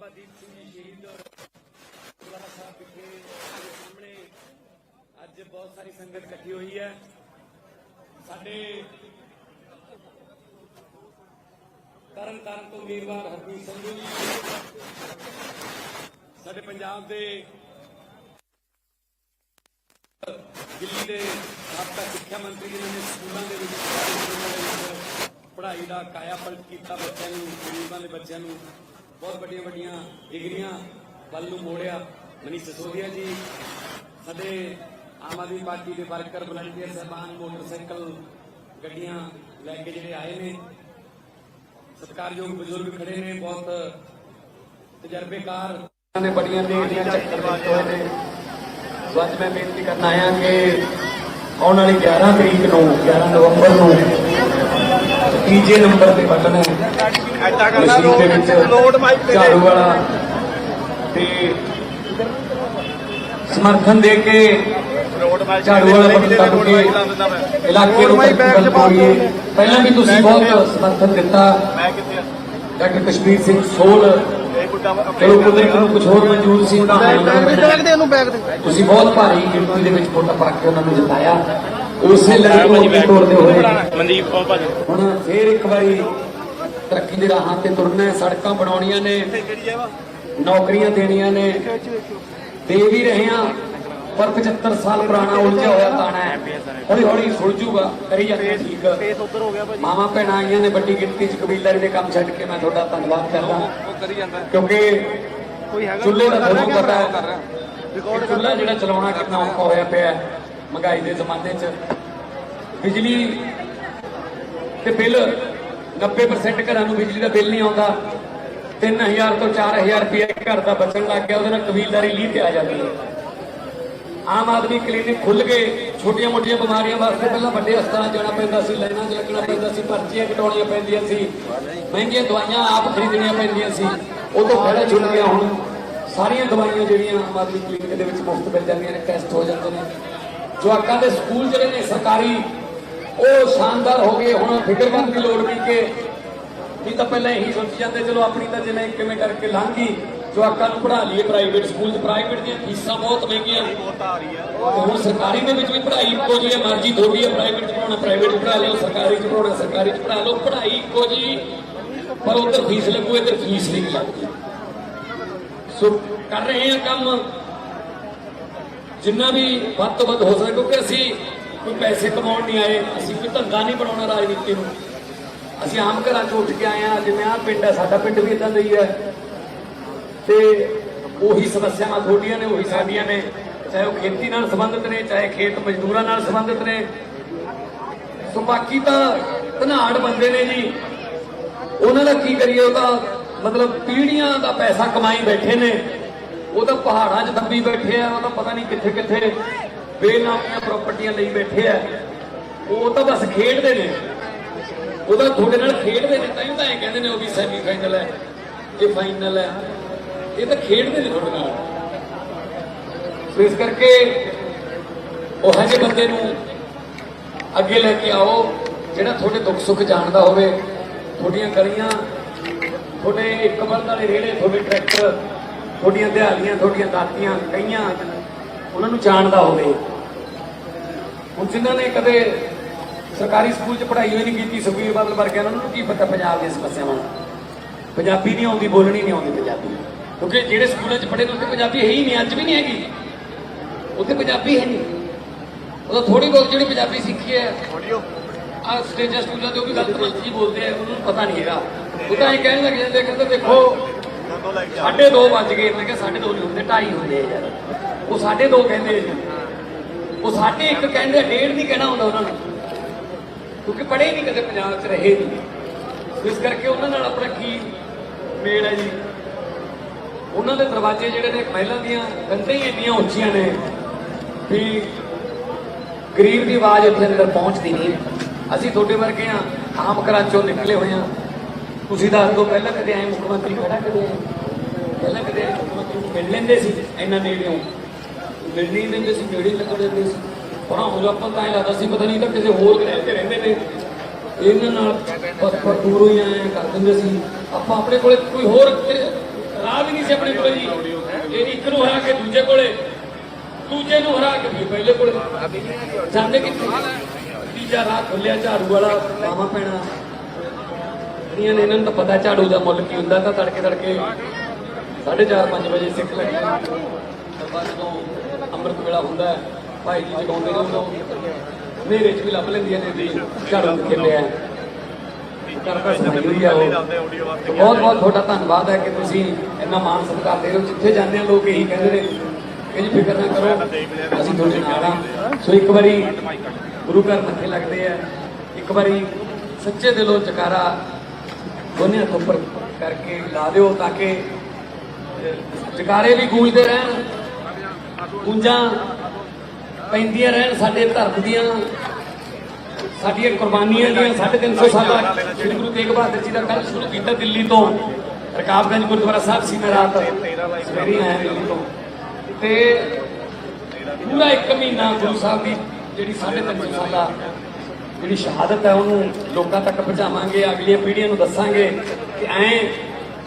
ਬਾਬਾ ਦੀਪ ਸਿੰਘ ਜੀ ਸ਼ਹੀਦ ਗੁਰਦੁਆਰਾ ਸਾਹਿਬ ਵਿਖੇ ਸਾਹਮਣੇ ਅੱਜ ਬਹੁਤ ਸਾਰੀ ਸੰਗਤ ਇਕੱਠੀ ਹੋਈ ਹੈ। ਸਾਡੇ ਤਰਨ ਤਾਰਨ ਤੋਂ ਵੀਰਵਾਰ ਹਰਪ੍ਰੀਤ ਸੰਧੂ ਜੀ। ਸਾਡੇ ਪੰਜਾਬ ਦੇ ਦਿੱਲੀ ਦੇ ਸਾਬਕਾ ਸਿੱਖਿਆ ਮੰਤਰੀ ਜਿਨ੍ਹਾਂ ਨੇ ਸਕੂਲਾਂ ਦੇ ਸਕੂਲਾਂ ਦੇ ਵਿੱਚ ਪੜ੍ਹਾਈ ਦਾ ਕਾਇਆ ਪਲਟ ਕੀਤਾ ਬੱਚਿਆਂ ਨੂੰ, ਗਰੀਬਾਂ ਦੇ ਬੱਚਿਆਂ ਨੂੰ। ਬਹੁਤ ਵੱਡੀਆਂ ਵੱਡੀਆਂ ਡਿਗਰੀਆਂ ਵੱਲ ਨੂੰ ਮੋੜਿਆ। ਮਨੀਸ਼ ਸਿਸੋਦੀਆ ਜੀ ਸਾਡੇ ਆਮ ਆਦਮੀ ਪਾਰਟੀ ਦੇ ਵਰਕਰ ਵਲੰਟੀਅਰ ਸਹਿਬਾਨ ਮੋਟਰਸਾਈਕਲ ਗੱਡੀਆਂ ਲੈ ਕੇ ਜਿਹੜੇ ਆਏ ਨੇ। ਸਤਿਕਾਰਯੋਗ ਬਜ਼ੁਰਗ ਖੜੇ ਨੇ, ਬਹੁਤ ਤਜਰਬੇਕਾਰ। ਨੇ ਬੜੀਆਂ ਦੇਰੀਆਂ ਚੱਕਰ ਵਿੱਚ ਹੋਏ ਨੇ। ਸੋ ਅੱਜ ਮੈਂ ਬੇਨਤੀ ਕਰਨ ਆਇਆ ਕਿ ਆਉਣ ਵਾਲੀ 11 ਤਰੀਕ ਨੂੰ 11 ਨਵੰਬਰ ਨੂੰ ਤੀਜੇ ਨੰਬਰ ਤੇ ਬਟਨ ਹੈ ਮਸ਼ੀਨ ਦੇ ਵਿੱਚ ਲੋਡ ਮਾਈਕ ਤੇ ਝਾੜੂ ਵਾਲਾ। ਤੇ ਸਮਰਥਨ ਦੇ ਕੇ ਝਾੜੂ ਵਾਲਾ ਬਟਨ ਦੱਬ ਕੇ ਇਲਾਕੇ ਨੂੰ ਕੰਟਰੋਲ ਕਰੀਏ ਪਹਿਲਾਂ ਵੀ ਤੁਸੀਂ ਬਹੁਤ ਸਮਰਥਨ ਦਿੱਤਾ। ਮੈਂ ਕਿੱਥੇ ਆ? ਡਾਕਟਰ ਕਸ਼ਮੀਰ ਸਿੰਘ ਸੋਲ। ਚਲੋ ਕੁਦਰਤ ਨੂੰ ਕੁਝ ਹੋਰ ਮਨਜ਼ੂਰ ਸੀ ਉਹਨਾਂ ਦੇ। ਤੁਸੀਂ ਬਹੁਤ ਭਾਰੀ ਗਿਣਤੀ ਦੇ ਵਿੱਚ ਵੋਟਾਂ ਪਾ ਕੇ ਉਹਨਾਂ ਨੂੰ ਜਿਤਾਇਆ। ਉਸੇ ਲੜੀ ਨੂੰ ਅੱਗੇ ਤੋਰਦੇ ਹੋਏ। ਮਨਦੀਪ ਉਹ ਭਾਜੀ। ਹੁਣ ਫੇਰ ਇੱਕ ਵਾਰੀ ਤਰੱਕੀ ਦੇ ਰਾਹਾਂ ਤੇ ਤੁਰਨਾ ਹੈ ਸੜਕਾਂ ਬਣਾਉਣੀਆਂ ਨੇ ਨੌਕਰੀਆਂ ਦੇਣੀਆਂ ਨੇ। ਦੇ ਵੀ ਰਹੇ ਹਾਂ ਪਰ 75 ਸਾਲ ਪੁਰਾਣਾ ਉਲਝਿਆ ਹੋਇਆ ਤਾਣਾ ਹੈ। ਹੌਲੀ ਹੌਲੀ ਸੁਲਝੂਗਾ ਕਰੀ ਜਾਂਦੇ ਠੀਕ ਫੇਸ ਉੱਧਰ ਹੋ ਗਿਆ ਭਾਜੀ ਮਾਵਾਂ ਭੈਣਾਂ ਆਈਆਂ ਨੇ ਵੱਡੀ ਗਿਣਤੀ 'ਚ ਕਬੀਲਦਾਰੀ ਦੇ ਕੰਮ ਛੱਡ ਕੇ ਮੈਂ ਤੁਹਾਡਾ ਧੰਨਵਾਦ ਕਰਦਾ। ਕਿਉਂਕਿ ਕੋਈ ਹੈਗਾ ਚੁੱਲ੍ਹੇ ਦਾ ਤੁਹਾਨੂੰ ਕਰ ਪਤਾ ਰਿਹਾ ਹੈ ਰਿਕਾਰਡ ਚੁੱਲ੍ਹਾ ਜਿਹੜਾ ਚਲਾਉਣਾ ਕਿੰਨਾ ਔਖਾ ਹੋਇਆ ਪਿਆ ਹੈ। ਮਹਿੰਗਾਈ ਦੇ ਜ਼ਮਾਨੇ 'ਚ ਬਿਜਲੀ ਤੇ ਬਿੱਲ 90% ਘਰਾਂ ਨੂੰ ਬਿਜਲੀ ਦਾ ਬਿੱਲ ਨਹੀਂ ਆਉਂਦਾ। 3000 ਤੋਂ 4000 ਰੁਪਏ ਘਰ ਦਾ ਬਚਣ ਲੱਗ ਗਿਆ, ਉਹਦੇ ਨਾਲ ਕਬੀਲਦਾਰੀ ਲੀਹ ਤੇ ਆ ਜਾਂਦੀ ਹੈ। ਆਮ ਆਦਮੀ ਕਲੀਨਿਕ ਖੁੱਲ ਗਏ ਛੋਟੀਆਂ ਮੋਟੀਆਂ ਬਿਮਾਰੀਆਂ ਵਾਸਤੇ ਪਹਿਲਾਂ ਵੱਡੇ ਹਸਪਤਾਲਾਂ ਜਾਣਾ ਪੈਂਦਾ ਸੀ, ਲਾਈਨਾਂ 'ਚ ਲੱਗਣਾ ਪੈਂਦਾ ਸੀ, ਪਰਚੀਆਂ ਕਟਾਉਣੀਆਂ ਪੈਂਦੀਆਂ ਸੀ, ਮਹਿੰਗੀਆਂ ਦਵਾਈਆਂ ਆਪ ਖਰੀਦਣੀਆਂ ਪੈਂਦੀਆਂ ਸੀ। ਉਹ ਤੋਂ ਫਾਇਦਾ ਛੁੱਟ ਗਿਆ, ਹੁਣ ਸਾਰੀਆਂ ਦਵਾਈਆਂ ਜਿਹੜੀਆਂ ਆਮ ਆਦਮੀ ਕਲੀਨਿਕ ਦੇ ਵਿੱਚ ਮੁਫਤ ਮਿਲ ਜਾਂਦੀਆਂ ਨੇ, ਟੈਸਟ ਹੋ ਜਾਂਦੇ ਨੇ। ਜਵਾਕਾਂ ਦੇ ਸਕੂਲ ਜਿਹੜੇ ਨੇ ਸਰਕਾਰੀ ਉਹ ਸ਼ਾਨਦਾਰ ਹੋ ਗਏ। ਹੁਣ ਫਿਕਰਮੰਦ ਦੀ ਲੋੜ ਨਹੀਂ ਕਿ ਨਹੀਂ ਤਾਂ ਪਹਿਲਾਂ ਇਹੀ ਸੋਚੀ ਜਾਂਦੇ ਚਲੋ ਆਪਣੀ ਤਾਂ ਜਿਵੇਂ ਕਿਵੇਂ ਕਰਕੇ ਲੰਘੀ ਜਵਾਕਾਂ ਨੂੰ ਪੜ੍ਹਾ ਲਈਏ ਪ੍ਰਾਈਵੇਟ ਸਕੂਲ 'ਚ ਪ੍ਰਾਈਵੇਟ ਦੀਆਂ ਫੀਸਾਂ ਬਹੁਤ ਮਹਿੰਗੀਆਂ ਬਹੁਤ ਆ ਰਹੀ ਹੈ ਤੇ ਹੁਣ ਸਰਕਾਰੀ ਦੇ ਵਿੱਚ ਵੀ ਪੜ੍ਹਾਈ ਇੱਕੋ ਜਿਹੀ ਹੈ ਮਰਜ਼ੀ ਤੁਹਾਡੀ ਹੈ ਪ੍ਰਾਈਵੇਟ 'ਚ ਪੜਾਉਣਾ ਪ੍ਰਾਈਵੇਟ 'ਚ ਪੜ੍ਹਾ ਲਓ ਸਰਕਾਰੀ 'ਚ ਪੜਾਉਣਾ ਸਰਕਾਰੀ 'ਚ ਪੜ੍ਹਾ ਲਓ ਪੜ੍ਹਾਈ ਇੱਕੋ ਜਿਹੀ ਪਰ ਉੱਧਰ ਫੀਸ ਲੱਗੂ ਇੱਧਰ ਫੀਸ ਨਹੀਂ ਲੱਗਦੀ। ਸੋ ਕਰ ਰਹੇ ਹਾਂ ਕੰਮ। ਜਿੰਨਾ ਵੀ ਵੱਧ ਤੋਂ ਵੱਧ ਹੋ ਸਕੇ, ਕਿਉਂਕਿ ਅਸੀਂ ਕੋਈ ਪੈਸੇ ਕਮਾਉਣ ਨਹੀਂ ਆਏ, ਅਸੀਂ ਕੋਈ ਧੰਦਾ ਨਹੀਂ ਬਣਾਉਣਾ ਰਾਜਨੀਤੀ ਨੂੰ। ਅਸੀਂ ਆਮ ਘਰਾਂ 'ਚੋਂ ਉੱਠ ਕੇ ਆਏ ਆ ਜਿਵੇਂ ਆਹ ਪਿੰਡ ਹੈ, ਸਾਡਾ ਪਿੰਡ ਵੀ ਇਦਾਂ ਦਾ ਹੀ ਹੈ। ਤੇ ਉਹੀ ਸਮੱਸਿਆਵਾਂ ਤੁਹਾਡੀਆਂ ਨੇ, ਉਹੀ ਸਾਡੀਆਂ ਨੇ। ਚਾਹੇ ਉਹ ਖੇਤੀ ਨਾਲ ਸੰਬੰਧਿਤ ਨੇ, ਚਾਹੇ ਖੇਤ ਮਜ਼ਦੂਰਾਂ ਨਾਲ ਸੰਬੰਧਿਤ ਨੇ। ਸੋ ਬਾਕੀ ਤਾਂ ਧਨਾੜ ਬੰਦੇ ਨੇ ਜੀ। ਉਹਨਾਂ ਦਾ ਕੀ ਕਰੀਏ, ਉਹ ਤਾਂ ਮਤਲਬ ਪੀੜੀਆਂ ਦਾ ਪੈਸਾ ਕਮਾਈ ਬੈਠੇ ਨੇ। ਉਹ ਤਾਂ ਪਹਾੜਾਂ 'ਚ ਦੱਬੀ ਬੈਠੇ ਆ, ਉਹ ਤਾਂ ਪਤਾ ਨਹੀਂ ਕਿੱਥੇ ਕਿੱਥੇ ਬੇਨਾਮੀਆਂ ਪ੍ਰਾਪਰਟੀਆਂ ਲਈ ਬੈਠੇ ਆ। ਉਹ ਤਾਂ ਬਸ ਖੇਡਦੇ ਨੇ। ਉਹ ਤਾਂ ਤੁਹਾਡੇ ਨਾਲ ਖੇਡਦੇ ਨੇ, ਤਾਂ ਹੀ ਤਾਂ ਇਹ ਕਹਿੰਦੇ ਨੇ ਉਹ ਵੀ ਸੈਮੀ ਫਾਈਨਲ ਹੈ ਇਹ ਫਾਈਨਲ ਹੈ। ਇਹ ਤਾਂ ਖੇਡਦੇ ਨੇ ਤੁਹਾਡੇ ਨਾਲ। ਸੋ ਇਸ ਕਰਕੇ ਉਹ ਹਜੇ ਬੰਦੇ ਨੂੰ ਅੱਗੇ ਲੈ ਕੇ ਆਓ, ਜਿਹੜਾ ਤੁਹਾਡੇ ਦੁੱਖ ਸੁੱਖ ਜਾਣਦਾ ਹੋਵੇ। ਤੁਹਾਡੀਆਂ ਗਲੀਆਂ, ਤੁਹਾਡੇ ਇੱਕ ਬਲਦ ਵਾਲੇ ਰੇੜੇ, ਤੁਹਾਡੇ ਟਰੈਕਟਰ ਤੁਹਾਡੀਆਂ ਦਿਹਾੜੀਆਂ ਤੁਹਾਡੀਆਂ ਦਾਤੀਆਂ ਕਈਆਂ ਉਹਨਾਂ ਨੂੰ ਜਾਣਦਾ ਹੋਵੇ। ਹੁਣ ਜਿਨ੍ਹਾਂ ਨੇ ਕਦੇ ਸਰਕਾਰੀ ਸਕੂਲ 'ਚ ਪੜ੍ਹਾਈ ਹੋਈ ਨਹੀਂ ਕੀਤੀ ਸੁਖਬੀਰ ਬਾਦਲ ਵਰਗਿਆਂ ਨੂੰ ਕੀ ਪਤਾ ਪੰਜਾਬ ਦੀਆਂ ਸਮੱਸਿਆਵਾਂ ਦਾ? ਪੰਜਾਬੀ ਨਹੀਂ ਆਉਂਦੀ ਬੋਲਣੀ ਨਹੀਂ ਆਉਂਦੀ ਪੰਜਾਬੀ। ਕਿਉਂਕਿ ਜਿਹੜੇ ਸਕੂਲਾਂ 'ਚ ਪੜ੍ਹੇ ਨੇ ਉੱਥੇ ਪੰਜਾਬੀ ਹੈ ਹੀ ਨਹੀਂ ਅੱਜ ਵੀ ਨਹੀਂ ਹੈਗੀ। ਉੱਥੇ ਪੰਜਾਬੀ ਹੈ ਨਹੀਂ। ਉਹ ਥੋੜੀ ਬਹੁਤ ਜਿਹੜੀ ਪੰਜਾਬੀ ਸਿੱਖੀ ਹੈ ਆ ਸਟੇਜਾਂ ਸਕੂਲਾਂ ਤੇ ਉਹ ਵੀ ਗਲਤ ਮਲਤੀ ਬੋਲਦੇ ਆ ਉਹਨਾਂ ਨੂੰ ਪਤਾ ਨਹੀਂ ਹੈਗਾ। ਉਹ ਤਾਂ ਇਹ ਕਹਿਣ ਲੱਗ ਜਾਂਦੇ ਕਹਿੰਦੇ ਦੇਖੋ ਸਾਢੇ ਦੋ ਵੱਜ ਗਏ ਮੈਂ ਕਿਹਾ ਸਾਢੇ ਦੋ ਨਹੀਂ ਹੁੰਦੇ ਢਾਈ ਹੁੰਦੇ ਯਾਰ। ਉਹ ਸਾਢੇ ਦੋ ਕਹਿੰਦੇ ਜੀ। ਉਹ ਸਾਢੇ ਇੱਕ ਕਹਿੰਦੇ ਆ, ਡੇਢ ਨਹੀਂ ਕਹਿਣਾ ਹੁੰਦਾ ਉਹਨਾਂ ਨੂੰ। ਕਿਉਂਕਿ ਪੜ੍ਹੇ ਨਹੀਂ ਕਦੇ ਪੰਜਾਬ 'ਚ ਰਹੇ ਨਹੀਂ। ਇਸ ਕਰਕੇ ਉਹਨਾਂ ਨਾਲ ਆਪਣਾ ਕੀ ਮੇਲ ਹੈ ਜੀ? ਉਹਨਾਂ ਦੇ ਦਰਵਾਜ਼ੇ ਜਿਹੜੇ ਨੇ ਮਹਿਲਾਂ ਦੀਆਂ ਕੰਧਾਂ ਹੀ ਇੰਨੀਆਂ ਉੱਚੀਆਂ ਨੇ ਵੀ ਗਰੀਬ ਦੀ ਆਵਾਜ਼ ਉੱਥੇ ਅੰਦਰ ਪਹੁੰਚਦੀ ਨਹੀਂ। ਅਸੀਂ ਤੁਹਾਡੇ ਵਰਗੇ ਆ ਆਮ ਘਰਾਂ ਚੋਂ ਨਿਕਲੇ ਹੋਏ ਆ ਤੁਸੀਂ ਦੱਸ ਦਿਓ, ਪਹਿਲਾਂ ਕਦੇ ਆਏ ਮੁੱਖ ਮੰਤਰੀ ਖੜਾ ਕਦੇ ਆਏ? ਪਹਿਲਾਂ ਕਦੇ ਆਏ ਮੁੱਖ ਮੰਤਰੀ ਨੂੰ ਮਿਲ ਲੈਂਦੇ ਸੀ ਇੰਨਾ ਨੇੜਿਓਂ? ਮਿਲ ਨਹੀਂ ਦਿੰਦੇ ਸੀ, ਨੇੜੇ ਲੱਗ ਜਾਂਦੇ ਸੀ। ਪਰ ਹੁਣ ਆਪਾਂ ਤਾਂ ਐਂ ਲੱਗਦਾ ਸੀ, ਪਤਾ ਨਹੀਂ ਤਾਂ ਕਿਸੇ ਹੋਰ ਗ੍ਰਹਿ ਤੇ ਰਹਿੰਦੇ ਨੇ। ਇਹਨਾਂ ਨਾਲ ਬਸ ਪਰ ਦੂਰੋਂ ਹੀ ਆਏ ਕਰ ਦਿੰਦੇ ਸੀ। ਆਪਾਂ ਆਪਣੇ ਕੋਲੇ ਕੋਈ ਹੋਰ ਰਾਹ ਵੀ ਨਹੀਂ ਸੀ ਆਪਣੇ ਕੋਲੇ ਜੀ। ਇਹ ਇੱਕ ਨੂੰ ਹਰਾ ਕੇ ਦੂਜੇ ਕੋਲੇ, ਦੂਜੇ ਨੂੰ ਹਰਾ ਕੇ ਫਿਰ ਪਹਿਲੇ ਕੋਲੇ। ਜਾਂਦੇ ਕਿ ਤੀਜਾ ਰਾਹ ਖੁੱਲਿਆ ਝਾੜੂ ਵਾਲਾ, ਮਾਮਾ ਪੈਣਾ। ਜਿਹੜੀਆਂ ਨੇ ਇਹਨਾਂ ਨੂੰ ਤਾਂ ਪਤਾ ਝਾੜੂ ਦਾ ਮੁੱਲ ਕੀ ਹੁੰਦਾ, ਤਾਂ ਤੜਕੇ ਤੜਕੇ 4:30 5 ਵਜੇ ਸਿੱਖ ਲੈਂਦੇ ਬਾਅਦ ਜਦੋਂ ਅੰਮ੍ਰਿਤ ਵੇਲਾ ਹੁੰਦਾ ਭਾਈ ਜੀ ਜਗਾਉਂਦੇ ਨੇ ਉਦੋਂ ਹਨੇਰੇ 'ਚ ਵੀ ਲੱਭ ਲੈਂਦੀਆਂ ਨੇ ਵੀ ਝਾੜੂ ਕਿੱਥੇ ਪਿਆ ਬਹੁਤ ਬਹੁਤ ਤੁਹਾਡਾ ਧੰਨਵਾਦ ਹੈ ਕਿ ਤੁਸੀਂ ਇੰਨਾ ਮਾਣ ਸਤਿਕਾਰ ਦੇ ਰਹੇ ਹੋ। ਜਿੱਥੇ ਜਾਂਦੇ ਆ, ਲੋਕ ਇਹੀ ਕਹਿੰਦੇ ਨੇ ਕਿ ਜੀ ਫਿਕਰ ਨਾ ਕਰੋ, ਅਸੀਂ ਤੁਹਾਡੇ ਨਾਲ ਆ। ਸੋ ਇੱਕ ਵਾਰੀ ਗੁਰੂ ਘਰ ਮੱਥੇ ਲੱਗਦੇ ਆ। ਇੱਕ ਵਾਰੀ ਸੱਚੇ ਦਿਲੋਂ ਜਕਾਰਾ ਦੋਨੇ ਹੱਥ ਉੱਪਰ ਕਰਕੇ ਲਾ ਦਿਓ ਤਾਂ ਕਿ ਜਕਾਰੇ ਵੀ ਗੂੰਜਦੇ ਰਹਿਣ, ਗੂੰਜਾਂ ਪੈਂਦੀਆਂ ਰਹਿਣ ਸਾਡੇ ਧਰਮ ਦੀਆਂ। ਸਾਡੀਆਂ ਕੁਰਬਾਨੀਆਂ ਦੀਆਂ 350 ਸਾਲਾ ਸ੍ਰੀ ਗੁਰੂ ਤੇਗ ਬਹਾਦਰ ਜੀ ਦਾ ਕੱਲ ਸ਼ੁਰੂ ਕੀਤਾ ਦਿੱਲੀ ਤੋਂ। ਰਕਾਬਗੰਜ ਗੁਰਦੁਆਰਾ ਸਾਹਿਬ ਸੀ ਮੈਂ ਰਾਤ ਸਵੇਰੇ ਆਇਆ ਦਿੱਲੀ ਤੋਂ। ਤੇ ਪੂਰਾ ਇੱਕ ਮਹੀਨਾ ਗੁਰੂ ਸਾਹਿਬ ਦੀ ਜਿਹੜੀ 350 ਸਾਲਾਂ ਜਿਹੜੀ ਸ਼ਹਾਦਤ ਹੈ ਉਹਨੂੰ ਲੋਕਾਂ ਤੱਕ ਪਹੁੰਚਾਵਾਂਗੇ, ਅਗਲੀਆਂ ਪੀੜ੍ਹੀਆਂ ਨੂੰ ਦੱਸਾਂਗੇ ਕਿ ਐ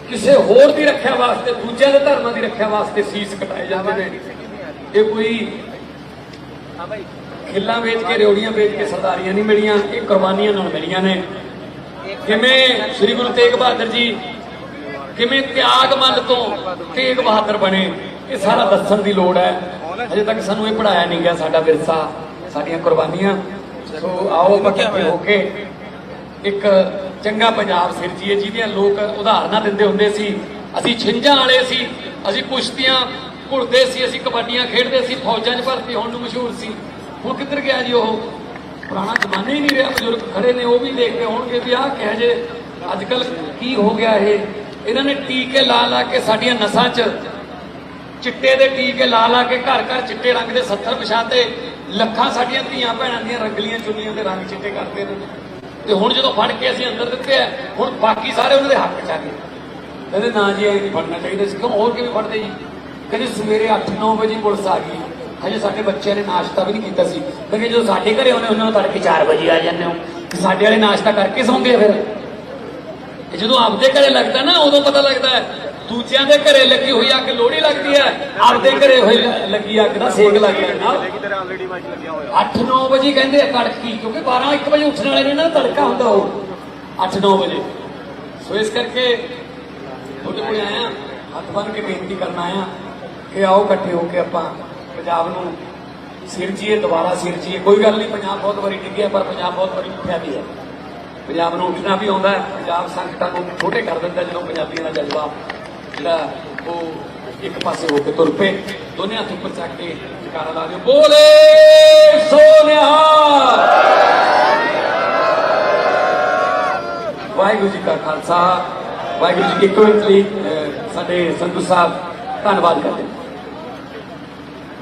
ਕਿਸੇ ਹੋਰ ਦੀ ਰੱਖਿਆ ਵਾਸਤੇ, ਦੂਜਿਆਂ ਦੇ ਧਰਮਾਂ ਦੀ ਰੱਖਿਆ ਵਾਸਤੇ ਸੀਸ ਕਟਾਏ ਜਾਂਦੇ ਨੇ। ਇਹ ਕੋਈ ਖਿੱਲਾਂ ਵੇਚ ਕੇ ਰਿਉੜੀਆਂ ਵੇਚ ਕੇ ਸਰਦਾਰੀਆਂ ਨਹੀਂ ਮਿਲੀਆਂ, ਇਹ ਕੁਰਬਾਨੀਆਂ ਨਾਲ ਮਿਲੀਆਂ ਨੇ। ਕਿਵੇਂ ਸ੍ਰੀ ਗੁਰੂ ਤੇਗ ਬਹਾਦਰ ਜੀ ਕਿਵੇਂ ਤਿਆਗਮੰਦ ਤੋਂ ਤੇਗ ਬਹਾਦਰ ਬਣੇ, ਇਹ ਸਾਰਾ ਦੱਸਣ ਦੀ ਲੋੜ ਹੈ। ਅਜੇ ਤੱਕ ਸਾਨੂੰ ਇਹ ਪੜਾਇਆ ਨਹੀਂ ਗਿਆ ਸਾਡਾ ਵਿਰਸਾ, ਸਾਡੀਆਂ ਕੁਰਬਾਨੀਆਂ। ਸੋ ਆਓ ਇਕੱਠੇ ਹੋ ਕੇ ਇੱਕ ਚੰਗਾ ਪੰਜਾਬ ਸਿਰਜੀਏ ਜਿਹਦੀਆਂ ਲੋਕ ਉਦਾਹਰਨਾਂ ਦਿੰਦੇ ਹੁੰਦੇ ਸੀ ਅਸੀਂ ਛਿੰਝਾਂ ਵਾਲੇ ਸੀ ਅਸੀਂ ਕੁਸ਼ਤੀਆਂ ਘੁਲਦੇ ਸੀ ਅਸੀਂ ਕਬੱਡੀਆਂ ਖੇਡਦੇ ਸੀ ਫੌਜਾਂ 'ਚ ਭਰਤੀ ਹੋਣ ਨੂੰ ਮਸ਼ਹੂਰ ਸੀ। ਹੁਣ ਕਿੱਧਰ ਗਿਆ ਜੀ ਉਹ? ਪੁਰਾਣਾ ਜ਼ਮਾਨਾ ਹੀ ਨਹੀਂ ਰਿਹਾ ਬਜ਼ੁਰਗ ਖੜੇ ਨੇ ਉਹ ਵੀ ਦੇਖਦੇ ਹੋਣਗੇ ਵੀ ਆਹ ਕਹਿ ਜੇ ਅੱਜ ਕੱਲ ਕੀ ਹੋ ਗਿਆ ਇਹ। ਇਹਨਾਂ ਨੇ ਟੀਕੇ ਲਾ ਲਾ ਕੇ ਸਾਡੀਆਂ ਨਸਾਂ 'ਚ ਚਿੱਟੇ ਦੇ ਟੀਕੇ ਲਾ ਲਾ ਕੇ ਘਰ ਘਰ ਚਿੱਟੇ ਰੰਗ ਦੇ 70 ਵਿਛਾਤੇ। ਲੱਖਾਂ ਸਾਡੀਆਂ ਧੀਆਂ ਭੈਣਾਂ ਦੀਆਂ ਰੰਗਲੀਆਂ ਚੁੰਨੀਆਂ ਦੇ ਰੰਗ ਚਿੱਟੇ ਕਰਦੇ ਨੇ। ਤੇ ਹੁਣ ਜਦੋਂ ਫੜ ਕੇ ਅਸੀਂ ਅੰਦਰ ਦਿੱਤੇ ਆ, ਹੁਣ ਬਾਕੀ ਸਾਰੇ ਉਹਨਾਂ ਦੇ ਹੱਕ ਚ ਆ ਗਏ। ਕਹਿੰਦੇ, ਨਾ ਜੀ, ਇਹ ਨਹੀਂ ਫੜਨਾ ਚਾਹੀਦਾ ਸੀ। ਕਿਉਂ? ਹੋਰ ਕਿਵੇਂ ਫੜਦੇ ਜੀ? ਕਹਿੰਦੇ, ਸਵੇਰੇ 8-9 ਵਜੇ ਪੁਲਿਸ ਆ ਗਈ ਹਜੇ ਸਾਡੇ ਬੱਚਿਆਂ ਨੇ ਨਾਸ਼ਤਾ ਵੀ ਨਹੀਂ ਕੀਤਾ ਸੀ। ਕਹਿੰਦੇ ਜਦੋਂ ਸਾਡੇ ਘਰੇ ਆਉਂਦੇ ਉਹਨਾਂ ਨੂੰ ਤੜਕੇ 4 ਵਜੇ ਆ ਜਾਂਦੇ ਹੋ। ਸਾਡੇ ਵਾਲੇ ਨਾਸ਼ਤਾ ਕਰਕੇ ਸੌਂਗੇ ਫਿਰ। ਜਦੋਂ ਆਪਦੇ ਘਰੇ ਲੱਗਦਾ ਨਾ, ਉਦੋਂ ਪਤਾ ਲੱਗਦਾ ਦੂਜਿਆਂ ਦੇ ਘਰੇ ਲੱਗੀ ਹੋਈ ਅੱਗ ਲੋੜੀ ਲੱਗਦੀ ਹੈ। ਆਪਦੇ ਘਰੇ ਹੋਈ ਲੱਗੀ ਅੱਗ ਦਾ ਸੇਕ ਲੱਗ ਜਾਂਦਾ ਤੇਰੇ ਆਲਰੇਡੀ ਮਾਈਕ ਲੱਗਿਆ ਹੋਇਆ 8-9 ਵਜੇ ਕਹਿੰਦੇ ਆ ਤੜਕੀ, ਕਿਉਂਕਿ 12-1 ਵਜੇ ਉੱਠਣ ਵਾਲੇ ਨੇ ਨਾ, ਤੜਕਾ ਹੁੰਦਾ ਉਹ। 8-9 ਵਜੇ। ਸੋ ਇਸ ਕਰਕੇ ਤੁਹਾਡੇ ਕੋਲ ਆਇਆ, ਹੱਥ ਬੰਨ ਕੇ ਬੇਨਤੀ ਕਰਨ ਆਇਆ ਕਿ ਆਓ ਇਕੱਠੇ ਹੋ ਕੇ ਆਪਾਂ ਪੰਜਾਬ ਨੂੰ ਸਿਰਜੀਏ, ਦੁਬਾਰਾ ਸਿਰਜੀਏ। ਕੋਈ ਗੱਲ ਨਹੀਂ, ਪੰਜਾਬ ਬਹੁਤ ਵਾਰੀ ਡਿੱਗਿਆ ਪਰ ਪੰਜਾਬ ਬਹੁਤ ਵਾਰੀ ਉੱਠਿਆ ਵੀ ਹੈ। ਪੰਜਾਬ ਨੂੰ ਉੱਠਣਾ ਵੀ ਆਉਂਦਾ ਪੰਜਾਬ ਸੰਕਟਾਂ ਨੂੰ ਛੋਟੇ ਕਰ ਦਿੰਦਾ ਜਦੋਂ ਪੰਜਾਬੀਆਂ ਦਾ ਜਜ਼ਬਾ ਜਿਹੜਾ ਉਹ ਇੱਕ ਪਾਸੇ ਹੋ ਕੇ ਤੁਰ ਪਏ, ਦੋਨੇ ਹੱਥ ਉੱਪਰ ਚੱਕ ਕੇ ਜਕਾਰਾ ਲਾ ਦਿਓ। ਬੋਲੇ ਸੋਨਿਹਾ ਵਾਹਿਗੁਰੂ ਜੀ ਕਾ ਖਾਲਸਾ, ਵਾਹਿਗੁਰੂ ਜੀ ਕੀ ਕਵਿਤਲੀ ਸਾਡੇ ਸੰਧੂ ਸਾਹਿਬ, ਧੰਨਵਾਦ ਕਰਦੇ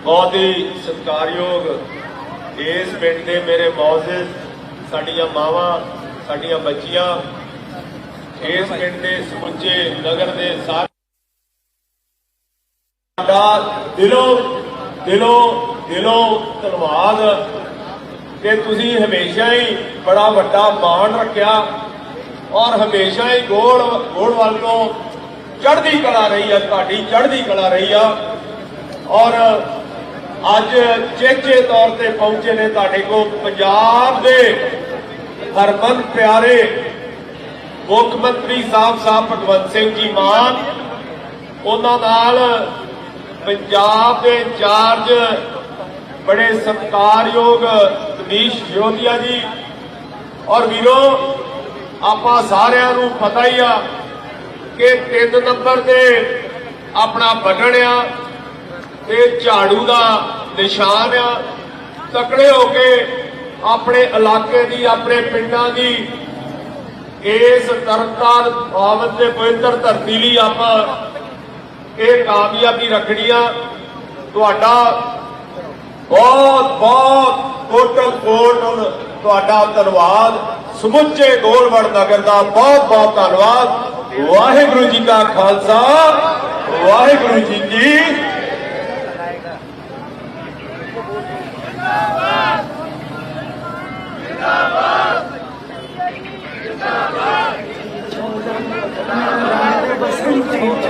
ਬਹੁਤ ਹੀ ਸਤਿਕਾਰਯੋਗ ਇਸ ਪਿੰਡ ਦੇ ਮੇਰੇ ਮੌਜੂਦ ਸਾਡੀਆਂ ਮਾਵਾਂ, ਸਾਡੀਆਂ ਬੱਚੀਆਂ, ਇਸ ਪਿੰਡ ਦੇ ਸਮੁੱਚੇ ਨਗਰ ਦੇ ਸਾਰੇ ਸਾਡਾ ਦਿਲੋਂ ਦਿਲੋਂ ਦਿਲੋਂ ਧੰਨਵਾਦ ਕਿ ਤੁਸੀਂ ਹਮੇਸ਼ਾ ਹੀ ਬੜਾ ਵੱਡਾ ਮਾਣ ਰੱਖਿਆ ਔਰ ਹਮੇਸ਼ਾ ਹੀ ਗੋਲ ਗੋਲ ਵੱਲ ਤੋਂ ਚੜ੍ਹਦੀ ਕਲਾ ਰਹੀ ਆ, ਤੁਹਾਡੀ ਚੜ੍ਹਦੀ ਕਲਾ ਰਹੀ ਆ। ਔਰ ਅੱਜ ਚੇਚੇ ਤੌਰ ਤੇ ਪਹੁੰਚੇ ਨੇ ਤੁਹਾਡੇ ਕੋਲ ਪੰਜਾਬ ਦੇ ਹਰਮਨ ਪਿਆਰੇ ਮੁੱਖ ਮੰਤਰੀ ਸਾਹਿਬ ਸਾਹਿਬ ਭਗਵੰਤ ਸਿੰਘ ਜੀ ਮਾਨ। ਉਹਨਾਂ ਨਾਲ ਪੰਜਾਬ ਦੇ ਇੰਚਾਰਜ ਬੜੇ ਸਤਿਕਾਰਯੋਗ ਮਨੀਸ਼ ਸਿਸੋਦੀਆ ਜੀ। ਔਰ ਵੀਰੋ, ਆਪਾਂ ਸਾਰਿਆਂ ਨੂੰ ਪਤਾ ਹੀ ਆ ਕਿ ਤਿੰਨ ਨੰਬਰ ਤੇ ਆਪਣਾ ਬਟਨ ਆ ਤੇ ਝਾੜੂ ਦਾ ਨਿਸ਼ਾਨ ਆ। ਤਕੜੇ ਹੋ ਕੇ ਆਪਣੇ ਇਲਾਕੇ ਦੀ, ਆਪਣੇ ਪਿੰਡਾਂ ਦੀ ਇਸ ਤਰਤਾਰ ਪਾਵਨ ਦੇ ਪਵਿੱਤਰ ਧਰਤੀ ਲਈ ਆਪਾਂ ਇਹ ਕਾਮਯਾਬੀ ਰੱਖਣੀ ਆ। ਤੁਹਾਡਾ ਬਹੁਤ ਬਹੁਤ ਕੋਟਲ ਕੋਟ ਤੁਹਾਡਾ ਧੰਨਵਾਦ। ਸਮੁੱਚੇ ਗੋਲਵੜ ਨਗਰ ਦਾ ਬਹੁਤ ਬਹੁਤ ਧੰਨਵਾਦ। ਵਾਹਿਗੁਰੂ ਜੀ ਕਾ ਖਾਲਸਾ, ਵਾਹਿਗੁਰੂ ਜੀ ਕੀ